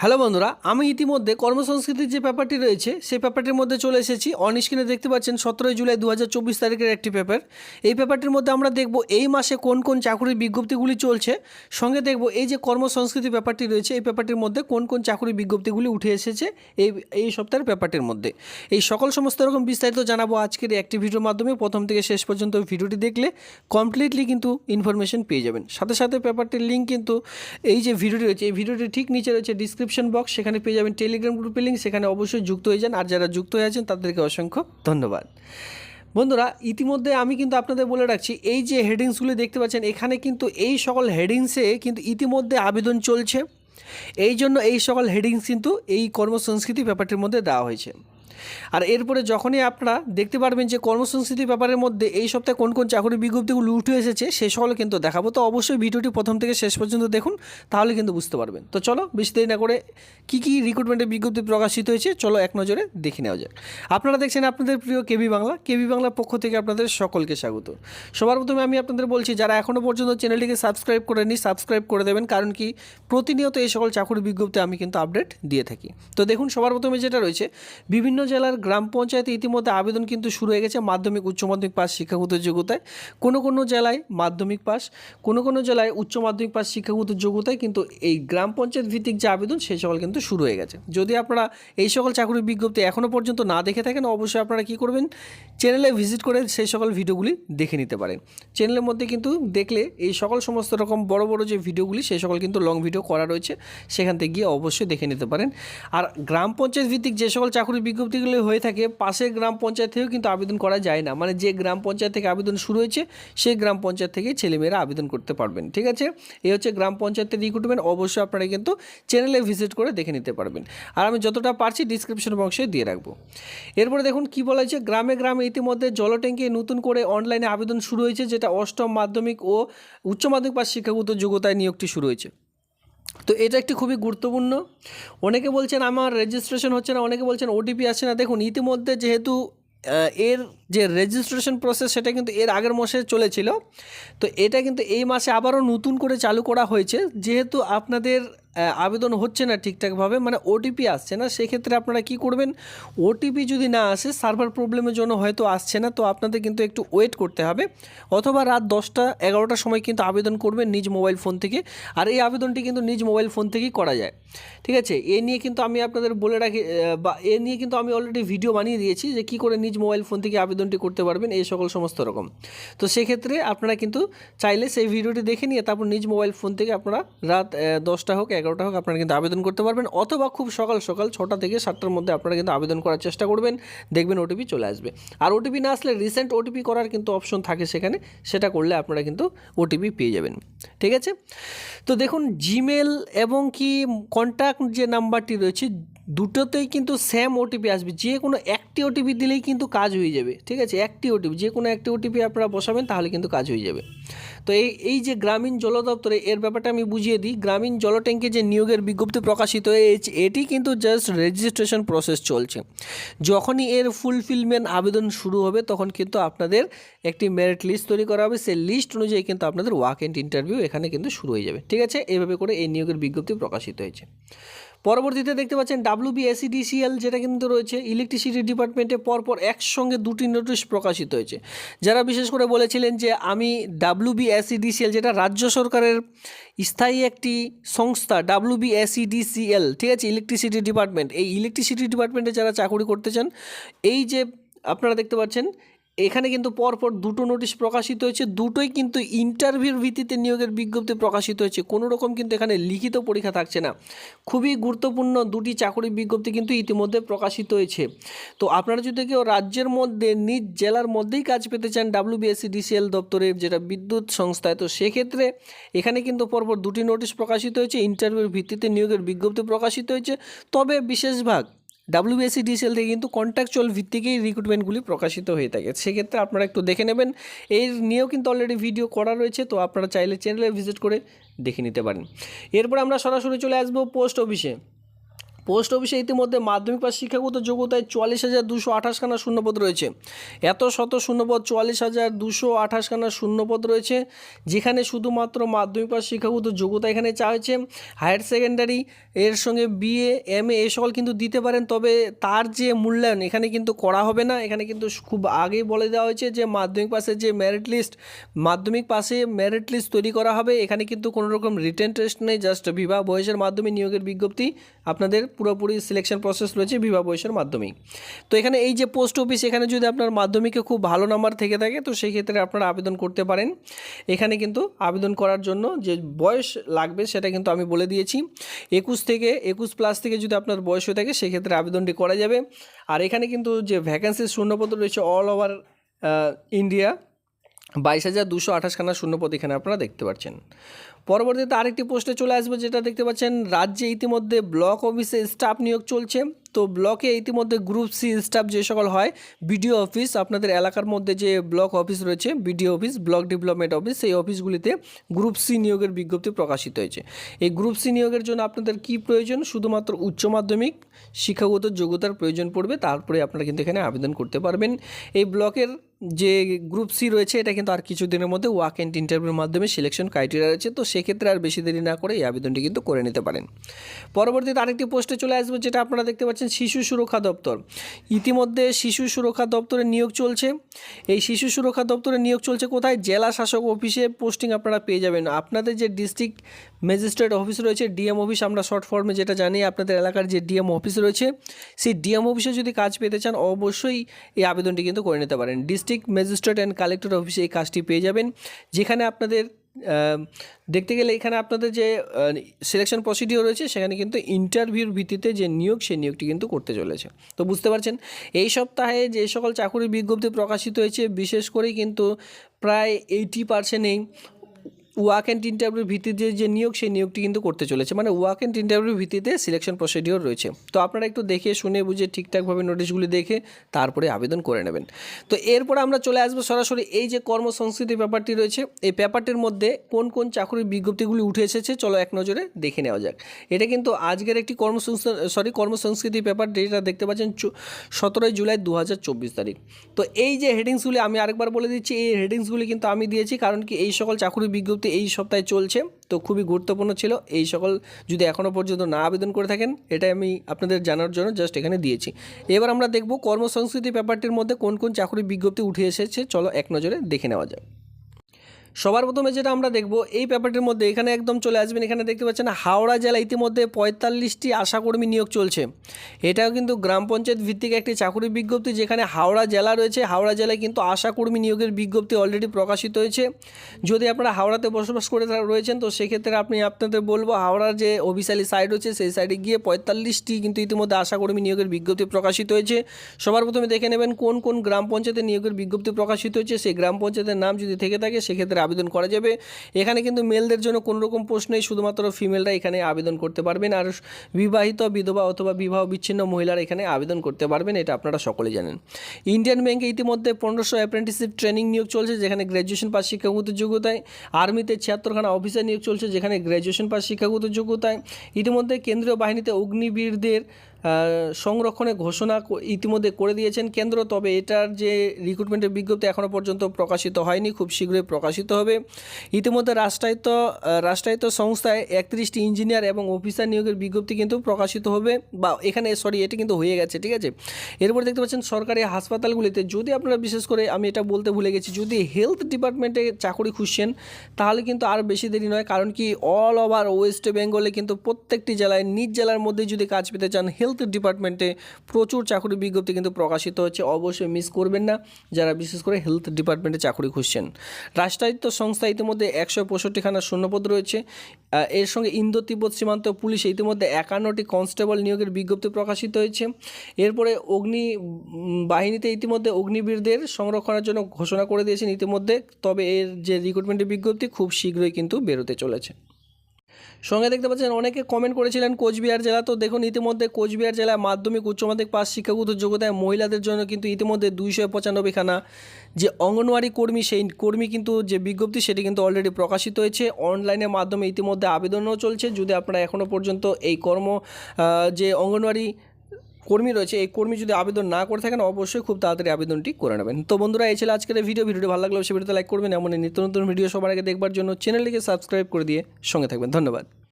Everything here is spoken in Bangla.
হ্যালো বন্ধুরা, আমি ইতিমধ্যে কর্মসংস্কৃতির যে পেপারটি রয়েছে, সেই পেপারটির মধ্যে চলে এসেছি। অন দেখতে পাচ্ছেন সতেরোই জুলাই দু হাজার চব্বিশ তারিখের একটি পেপার। এই পেপারটির মধ্যে আমরা দেখব এই মাসে কোন কোন চাকরির বিজ্ঞপ্তিগুলি চলছে। সঙ্গে দেখব এই যে কর্মসংস্কৃতি পেপারটি রয়েছে, এই পেপারটির মধ্যে কোন কোন চাকরির বিজ্ঞপ্তিগুলি উঠে এসেছে এই এই সপ্তাহের পেপারটির মধ্যে। এই সকল সমস্ত রকম বিস্তারিত জানাব আজকের একটি ভিডিওর মাধ্যমে। প্রথম থেকে শেষ পর্যন্ত ভিডিওটি দেখলে কমপ্লিটলি কিন্তু ইনফরমেশন পেয়ে যাবেন। সাথে সাথে পেপারটির লিঙ্ক কিন্তু এই যে ভিডিওটি রয়েছে, এই ভিডিওটি ঠিক নিচে রয়েছে ডিসক্রিপশন বক্স সেখানে পেয়ে যাবেন টেলিগ্রাম গ্রুপের লিঙ্ক সেখানে অবশ্যই যুক্ত হয়ে যান। আর যারা যুক্ত হয়ে আছেন, তাদেরকে অসংখ্য ধন্যবাদ। বন্ধুরা, ইতিমধ্যে আমি কিন্তু আপনাদের বলে রাখছি, এই যে হেডিংসগুলি দেখতে পাচ্ছেন, এখানে কিন্তু এই সকল হেডিংসে কিন্তু ইতিমধ্যে আবেদন চলছে। এই জন্য এই সকল হেডিংস কিন্তু এই কর্মসংস্কৃতি ব্যাপারটির মধ্যে দেওয়া হয়েছে। আর এরপরে যখনই আপনারা দেখতে পারবেন যে কর্মসংস্কৃতি ব্যাপারের মধ্যে এই সপ্তাহে কোন কোন চাকরির বিজ্ঞপ্তিগুলো উঠে এসেছে, সে সকল কিন্তু দেখাবো। তো অবশ্যই ভিডিওটি প্রথম থেকে শেষ পর্যন্ত দেখুন, তাহলে কিন্তু বুঝতে পারবেন। তো চলো, বেশি দেরি না করে কী কী রিক্রুটমেন্টের বিজ্ঞপ্তি প্রকাশিত হয়েছে, চলো এক নজরে দেখে নেওয়া যাক। আপনারা দেখছেন আপনাদের প্রিয় কেবি বাংলা, কেবি বাংলার পক্ষ থেকে আপনাদের সকলকে স্বাগত। সবার প্রথমে আমি আপনাদের বলছি, যারা এখনও পর্যন্ত চ্যানেলটিকে সাবস্ক্রাইব করেনি সাবস্ক্রাইব করে দেবেন, কারণ কি প্রতিনিয়ত এই সকল চাকরির বিজ্ঞপ্তি আমি কিন্তু আপডেট দিয়ে থাকি। তো দেখুন, সবার প্রথমে যেটা রয়েছে, বিভিন্ন জেলার গ্রাম পঞ্চায়েতে ইতিমধ্যে আবেদন কিন্তু শুরু হয়ে গেছে মাধ্যমিক, উচ্চ মাধ্যমিক পাস শিক্ষাগত যোগ্যতায়। কোনো কোনো জেলায় মাধ্যমিক পাস কোনো কোনো জেলায় উচ্চ মাধ্যমিক পাস শিক্ষাগত যোগ্যতায় কিন্তু এই গ্রাম পঞ্চায়েত ভিত্তিক যে আবেদন, সেই সকল কিন্তু শুরু হয়ে গেছে। যদি আপনারা এই সকল চাকরির বিজ্ঞপ্তি এখনও পর্যন্ত না দেখে থাকেন, অবশ্যই আপনারা কী করবেন? চ্যানেলে ভিজিট করে সেই সকল ভিডিওগুলি দেখে নিতে পারেন। চ্যানেলের মধ্যে কিন্তু দেখলে এই সকল সমস্ত রকম বড় বড় যে ভিডিওগুলি, সেই সকল কিন্তু লং ভিডিও করা রয়েছে। সেখান থেকে গিয়ে অবশ্যই দেখে নিতে পারেন। আর গ্রাম পঞ্চায়েত ভিত্তিক যে সকল চাকরির বিজ্ঞপ্তিগুলি হয়ে থাকে পাশের গ্রাম পঞ্চায়েত থেকেও কিন্তু আবেদন করা যায় না। মানে যে গ্রাম পঞ্চায়েত থেকে আবেদন শুরু হয়েছে, সেই গ্রাম পঞ্চায়েত থেকেই ছেলেমেয়েরা আবেদন করতে পারবেন, ঠিক আছে? এই হচ্ছে গ্রাম পঞ্চায়েতের রিক্রুটমেন্ট অবশ্যই আপনারা কিন্তু চ্যানেলে ভিজিট করে দেখে নিতে পারবেন। আর আমি যতটা পারছি ডিসক্রিপশন বক্সে দিয়ে রাখব। এরপরে দেখুন, কি বলা হয়েছে? গ্রামে গ্রামে ইতিমধ্যে জলট্যাঙ্কি নতুন করে অনলাইনে আবেদন শুরু হয়েছে, যেটা অষ্টম মাধ্যমিক ও উচ্চ মাধ্যমিক পাশ শিক্ষাগত যোগ্যতায় নিয়োগটি শুরু হয়েছে। তো এটা একটি খুবই গুরুত্বপূর্ণ। অনেকে বলছেন আমার রেজিস্ট্রেশন হচ্ছে না, অনেকে বলছেন ওটিপি আসছে না। দেখুন, ইতিমধ্যে যেহেতু এর যে রেজিস্ট্রেশন প্রসেস সেটা কিন্তু এর আগের মাসে চলেছিল। তো এটা কিন্তু এই মাসে আবারও নতুন করে চালু করা হয়েছে। যেহেতু আপনাদের আবেদন হচ্ছে না ঠিকঠাকভাবে মানে ওটিপি আসছে না, সেক্ষেত্রে আপনারা কি করবেন? ওটিপি যদি না আসে, সার্ভার প্রবলেমের জন্য হয়তো আসছে না, তো আপনাদের কিন্তু একটু ওয়েট করতে হবে। অথবা রাত দশটা, এগারোটার সময় কিন্তু আবেদন করবেন নিজ মোবাইল ফোন থেকে, আর এই আবেদনটি কিন্তু নিজ মোবাইল ফোন থেকেই করা যায়। ঠিক আছে? এ নিয়ে কিন্তু আমি আপনাদের বলে রাখি বা এ নিয়ে কিন্তু আমি অলরেডি ভিডিও বানিয়ে দিয়েছি যে কী করে নিজ মোবাইল ফোন থেকে আবেদনটি করতে পারবেন, এই সকল সমস্ত রকম। তো সেক্ষেত্রে আপনারা কিন্তু চাইলে সেই ভিডিওটি দেখে নিয়ে তারপর নিজ মোবাইল ফোন থেকে আপনারা রাত দশটা হোক এগারোটা হোক আপনারা কিন্তু আবেদন করতে পারবেন, অথবা খুব সকাল সকাল ছটা থেকে সাতটার মধ্যে আপনারা কিন্তু আবেদন করার চেষ্টা করবেন, দেখবেন ওটিপি চলে আসবে। আর ওটিপি না আসলে রিসেন্ট ওটিপি করার কিন্তু অপশন থাকে সেখানে, সেটা করলে আপনারা কিন্তু ওটিপি পেয়ে যাবেন। ঠিক আছে? তো দেখুন জিমেল এবং কি কন্ট্যাক্ট যে নাম্বারটি রয়েছে দুটোতেই কিন্তু সেম ওটিপি আসবে। যে কোনো একটি ওটিপি দিলেই কিন্তু কাজ হয়ে যাবে। ঠিক আছে? একটি ওটিপি যে কোনো একটি ওটিপি আপনারা বসাবেন, তাহলে কিন্তু কাজ হয়ে যাবে। তো এই এই যে গ্রামীণ জল দপ্তরে এর ব্যাপারটা আমি বুঝিয়ে দিই। গ্রামীণ জল ট্যাঙ্কে যে নিয়োগের বিজ্ঞপ্তি প্রকাশিত হয়েছে, এটি কিন্তু জাস্ট রেজিস্ট্রেশন প্রসেস চলছে। যখনই এর ফুলফিলমেন্ট আবেদন শুরু হবে, তখন কিন্তু আপনাদের একটি মেরিট লিস্ট তৈরি করা হবে। সেই লিস্ট অনুযায়ী কিন্তু আপনাদের ওয়াক এন্ড ইন্টারভিউ এখানে কিন্তু শুরু হয়ে যাবে। ঠিক আছে? এইভাবে করে এই নিয়োগের বিজ্ঞপ্তি প্রকাশিত হয়েছে। পরবর্তীতে দেখতে পাচ্ছেন ডাব্লিউবি এসিডিসিএল যেটা কিন্তু রয়েছে ইলেকট্রিসিটি ডিপার্টমেন্টে পরপর একসঙ্গে দুটি নোটিশ প্রকাশিত হয়েছে। যারা বিশেষ করে বলেছিলেন যে আমি ডাব্লিউবি এসিডিসিএল যেটা রাজ্য সরকারের স্থায়ী একটি সংস্থা ডাব্লিউবি এসিডিসিএল ঠিক আছে ইলেকট্রিসিটি ডিপার্টমেন্ট এই ইলেকট্রিসিটি ডিপার্টমেন্টে যারা চাকরি করতে চান, এই যে আপনারা দেখতে পাচ্ছেন এখানে কিন্তু পরপর দুটো নোটিশ প্রকাশিত হয়েছে, দুটোই কিন্তু ইন্টারভিউর ভিত্তিতে নিয়োগের বিজ্ঞপ্তি প্রকাশিত হয়েছে। কোনো রকম কিন্তু এখানে লিখিত পরীক্ষা থাকছে না। খুবই গুরুত্বপূর্ণ দুটি চাকরির বিজ্ঞপ্তি কিন্তু ইতিমধ্যে প্রকাশিত হয়েছে। তো আপনারা যদি কেউ রাজ্যের মধ্যে, নিজ জেলার মধ্যেই কাজ পেতে চান ডাব্লিউবিএসসি ডিসিএল দপ্তরে যেটা বিদ্যুৎ সংস্থায় তো সেক্ষেত্রে এখানে কিন্তু পরপর দুটি নোটিশ প্রকাশিত হয়েছে। ইন্টারভিউর ভিত্তিতে নিয়োগের বিজ্ঞপ্তি প্রকাশিত হয়েছে। তবে বিশেষভাগ ডাব্লিউবিএসসি ডিসিএল থেকে কিন্তু কন্ট্রাকচুয়াল ভিত্তিকেই রিক্রুটমেন্টগুলি প্রকাশিত হয়ে থাকে। সেক্ষেত্রে আপনারা একটু দেখে নেবেন। এর নিয়েও কিন্তু অলরেডি ভিডিও করা রয়েছে, তো আপনারা চাইলে চ্যানেলে ভিজিট করে দেখে নিতে পারেন। এরপর আমরা সরাসরি চলে আসব পোস্ট অফিসে পোস্ট অফিসে ইতিমধ্যে মাধ্যমিক পাশ শিক্ষাগত যোগ্যতায় চুয়াল্লিশ হাজার দুশো আঠাশখানা শূন্যপদ রয়েছে। এত শত শূন্যপদ, চুয়াল্লিশ হাজার দুশো আঠাশখানা শূন্যপদ রয়েছে, যেখানে শুধুমাত্র মাধ্যমিক পাশ শিক্ষাগত যোগ্যতা এখানে চা হয়েছে। হায়ার সেকেন্ডারি এর সঙ্গে বিএ এম এ সকল কিন্তু দিতে পারেন, তবে তার যে মূল্যায়ন এখানে কিন্তু করা হবে না। এখানে কিন্তু খুব আগেই বলে দেওয়া হয়েছে যে মাধ্যমিক পাশের যে মেরিট লিস্ট মাধ্যমিক পাশে মেরিট লিস্ট তৈরি করা হবে। এখানে কিন্তু কোনো রকম রিটেন টেস্ট নেই জাস্ট বিবাহ বয়সের মাধ্যমে নিয়োগের বিজ্ঞপ্তি আপনাদের পুরোপুরি সিলেকশন প্রসেস রয়েছে বিবাহ বয়সের মাধ্যমেই। তো এখানে এই যে পোস্ট অফিস এখানে যদি আপনার মাধ্যমিকে খুব ভালো নাম্বার থেকে থাকে, তো সেই ক্ষেত্রে আপনারা আবেদন করতে পারেন। এখানে কিন্তু আবেদন করার জন্য যে বয়স লাগবে, সেটা কিন্তু আমি বলে দিয়েছি। একুশ থেকে, একুশ প্লাস থেকে যদি আপনার বয়স হয়ে থাকে, সেক্ষেত্রে আবেদনটি করা যাবে। আর এখানে কিন্তু যে ভ্যাকেন্সির শূন্যপদ রয়েছে অল ওভার ইন্ডিয়া বাইশ হাজার দুশো আঠাশখানা শূন্যপদ এখানে আপনারা দেখতে পাচ্ছেন পরবর্তীতে আরেকটি পোস্টে চলে আসব, যেটা দেখতে পাচ্ছেন, রাজ্যে ইতিমধ্যে ব্লক অফিসে স্টাফ নিয়োগ চলছে। তো ব্লকে ইতিমধ্যে গ্রুপ সি স্টাফ যে সকল হয়, বিডিও অফিস, আপনাদের এলাকার মধ্যে যে ব্লক অফিস রয়েছে, BDO office, block development office, সেই অফিসগুলিতে গ্রুপ সি নিয়োগের বিজ্ঞপ্তি প্রকাশিত হয়েছে। এই গ্রুপ সি নিয়োগের জন্য আপনাদের কি প্রয়োজন? শুধুমাত্র উচ্চ মাধ্যমিক, শিক্ষাগত যোগ্যতার প্রয়োজন পড়বে, তারপরে আপনারা কিন্তু এখানে আবেদন করতে পারবেন। এই ব্লকের যে গ্রুপ সি রয়েছে, এটা কিন্তু আর কিছুদিনের মধ্যে ওয়াক অ্যান্ড ইন্টারভিউর মাধ্যমে সিলেকশন ক্রাইটেরিয়া রয়েছে, তো সেক্ষেত্রে আর বেশি দেরি না করে এই আবেদনটি কিন্তু করে নিতে পারেন। পরবর্তীতে আরেকটি পোস্টে চলে আসব, যেটা আপনারা দেখতে পাচ্ছেন, শিশু সুরক্ষা দপ্তর। ইতিমধ্যে শিশু সুরক্ষা দপ্তরে নিয়োগ চলছে। এই শিশু সুরক্ষা দপ্তরে নিয়োগ চলছে কোথায়? জেলা শাসক অফিসে পোস্টিং আপনারা পেয়ে যাবেন। আপনাদের যে ডিস্ট্রিক্ট ম্যাজিস্ট্রেট অফিস রয়েছে, ডিএম অফিস, আমরা শর্ট ফর্মে যেটা জানি, আপনাদের এলাকার যে ডিএম অফিস রয়েছে, সেই ডিএম অফিসে যদি কাজ পেতে চান, অবশ্যই এই আবেদনটি কিন্তু করে নিতে পারেন। ডিস্ট্রিক্ট ম্যাজিস্ট্রেট অ্যান্ড কালেক্টর অফিসে এই কাজটি পেয়ে যাবেন, যেখানে আপনাদের দেখতে গেলে এখানে আপনাদের যে সিলেকশন প্রসিডিওর রয়েছে, সেখানে কিন্তু ইন্টারভিউর ভিত্তিতে যে নিয়োগ, সেই নিয়োগটি কিন্তু করতে চলেছে। তো বুঝতে পারছেন? এই সপ্তাহে যে সকল চাকুরির বিজ্ঞপ্তি প্রকাশিত হয়েছে, বিশেষ করেই কিন্তু প্রায় এইটি পার্সেন্টেই ওয়াক অ্যান্ড ইন্টারভিউর ভিত্তিতে যে নিয়োগ, সেই নিয়োগটি কিন্তু করতে চলেছে। মানে ওয়াক অ্যান্ড ইন্টারভিউর ভিত্তিতে সিলেকশন প্রসিডিওর রয়েছে। তো আপনারা একটু দেখে শুনে বুঝে ঠিকঠাকভাবে নোটিশগুলি দেখে তারপরে আবেদন করে নেবেন। তো এরপর আমরা চলে আসব সরাসরি এই যে কর্মসংস্কৃতি ব্যাপারটি রয়েছে, এই ব্যাপারটির মধ্যে কোন কোন চাকরির বিজ্ঞপ্তিগুলি উঠে এসেছে, চলো এক নজরে দেখে নেওয়া যাক। এটা কিন্তু আজকের একটি কর্মসংস্থান সরি, কর্মসংস্কৃতি পেপার যেটা দেখতে পাচ্ছেন সতেরোই জুলাই দু হাজার চব্বিশ তারিখ। তো এই যে হেডিংসগুলি আমি আরেকবার বলে দিচ্ছি, এই হেডিংসগুলি কিন্তু আমি দিয়েছি, কারণ কি এই সকল চাকরির বিজ্ঞপ্তি এই সপ্তাহে চলছে, তো খুবই গুরুত্বপূর্ণ ছিল। এই সকল যদি এখনও পর্যন্ত না আবেদন করে থাকেন এটা আমি আপনাদের জানার জন্য জাস্ট এখানে দিয়েছি। এবার আমরা দেখব কর্মসংস্কৃতি ব্যাপারটির মধ্যে কোন কোন চাকরির বিজ্ঞপ্তি উঠে এসেছে, চলো এক নজরে দেখে নেওয়া যাক। সবার প্রথমে যেটা আমরা দেখব, এই ব্যাপারটির মধ্যে এখানে একদম চলে আসবেন। এখানে দেখতে পাচ্ছেন হাওড়া জেলা ইতিমধ্যে পঁয়তাল্লিশটি আশাকর্মী নিয়োগ চলছে। এটাও কিন্তু গ্রাম পঞ্চায়েত ভিত্তিক একটি চাকরির বিজ্ঞপ্তি যেখানে হাওড়া জেলা রয়েছে। হাওড়া জেলায় কিন্তু আশাকর্মী নিয়োগের বিজ্ঞপ্তি অলরেডি প্রকাশিত হয়েছে। যদি আপনারা হাওড়াতে বসবাস করে রয়েছেন, তো সেক্ষেত্রে আপনি আপনাদের বলব, হাওড়ার যে অফিসিয়ালি সাইট রয়েছে, সেই সাইডে গিয়ে পঁয়তাল্লিশটি কিন্তু ইতিমধ্যে আশাকর্মী নিয়োগের বিজ্ঞপ্তি প্রকাশিত হয়েছে। সবার প্রথমে দেখে নেবেন কোন কোন গ্রাম পঞ্চায়েতে নিয়োগের বিজ্ঞপ্তি প্রকাশিত হয়েছে। সেই গ্রাম পঞ্চায়েতের নাম যদি থেকে থাকে, সেক্ষেত্রে আবেদন করা যাবে। এখানে কিন্তু মেলদের জন্য কোনো রকম প্রশ্ন নেই, শুধুমাত্র ফিমেলরা এখানে আবেদন করতে পারবেন আর বিবাহিত বিধবা অথবা বিবাহ বিচ্ছিন্ন মহিলারা এখানে আবেদন করতে পারবেন, এটা আপনারা সকলে জানেন। ইন্ডিয়ান ব্যাংকে ইতিমধ্যে পনেরোশো অ্যাপ্রেন্টিসশিপ ট্রেনিং নিয়োগ চলছে, যেখানে গ্র্যাজুয়েশন পাস শিক্ষাগত যোগ্যতায়, আর্মিতে ছিয়াত্তরখানা অফিসার নিয়োগ চলছে, যেখানে গ্র্যাজুয়েশন পাস শিক্ষাগত যোগ্যতায়। ইতিমধ্যে কেন্দ্রীয় বাহিনীতে অগ্নিবীরদের সংরক্ষণে ঘোষণা ইতিমধ্যে করে দিয়েছেন কেন্দ্র, তবে এটার যে রিক্রুটমেন্টের বিজ্ঞপ্তি এখনও পর্যন্ত প্রকাশিত হয়নি, খুব শীঘ্রই প্রকাশিত হবে। ইতিমধ্যে রাষ্ট্রায়ত্ত রাষ্ট্রায়ত্ত সংস্থায় একত্রিশটি ইঞ্জিনিয়ার এবং অফিসার নিয়োগের বিজ্ঞপ্তি কিন্তু প্রকাশিত হবে, বা এখানে সরি এটি কিন্তু হয়ে গেছে, ঠিক আছে? এরপর দেখতে পাচ্ছেন সরকারি হাসপাতালগুলিতে, যদি আপনারা বিশেষ করে, আমি এটা বলতে ভুলে গেছি, যদি হেলথ ডিপার্টমেন্টে চাকরি খুঁজছেন, তাহলে কিন্তু আর বেশি দেরি নয়, কারণ কি অল ওভার ওয়েস্ট বেঙ্গলে কিন্তু প্রত্যেকটি জেলায়, নিজ জেলার মধ্যে যদি কাজ পেতে চান হেলথ ডিপার্টমেন্টে প্রচুর চাকরি বিজ্ঞপ্তি কিন্তু প্রকাশিত হচ্ছে। অবশ্যই মিস করবেন না। যারা বিশেষ করে হেলথ ডিপার্টমেন্টে চাকরি খুঁজছেন। রাষ্ট্রায়ত্ত সংস্থা ইতিমধ্যে একশো পঁয়ষট্টিখানা শূন্যপদ রয়েছে। এর সঙ্গে ইন্দো তিব্বত সীমান্ত পুলিশে ইতিমধ্যে একান্নটি কনস্টেবল নিয়োগের বিজ্ঞপ্তি প্রকাশিত হয়েছে। এরপরে অগ্নি বাহিনীতে ইতিমধ্যে অগ্নিবীরদের সংরক্ষণের জন্য ঘোষণা করে দিয়েছেন ইতিমধ্যে। তবে এর যে রিক্রুটমেন্টের বিজ্ঞপ্তি খুব শীঘ্রই কিন্তু বেরোতে চলেছে। সঙ্গে দেখতে পাচ্ছেন অনেকে কমেন্ট করেছিলেন কোচবিহার জেলা। তো দেখুন, ইতিমধ্যে কোচবিহার জেলায় মাধ্যমিক উচ্চ মাধ্যমিক পাশ শিক্ষাগত যোগ্যতায় মহিলাদের জন্য কিন্তু ইতিমধ্যে দুইশো পঁচানব্বই খানা যে অঙ্গনওয়াড়ি কর্মী, সেই কর্মী কিন্তু যে বিজ্ঞপ্তি, সেটি কিন্তু অলরেডি প্রকাশিত হয়েছে। অনলাইনের মাধ্যমে ইতিমধ্যে আবেদনও চলছে। যদি আপনারা এখনও পর্যন্ত এই কর্ম যে অঙ্গনওয়াড়ি কর্মী রয়েছে, এই কর্মী যদি আবেদন না করে থাকেন, অবশ্যই খুব তাড়াতাড়ি আবেদনটি করে নেবেন। তো বন্ধুরা, এই ছিল আজকের ভিডিও ভিডিওটি ভালো লাগলে অবশ্যই ভিডিওতে লাইক করবেন। এমন নিত্য নতুন ভিডিও সবার আগে দেখবার জন্য চ্যানেলটিকে সাবস্ক্রাইব করে দিয়ে সঙ্গে থাকবেন। ধন্যবাদ।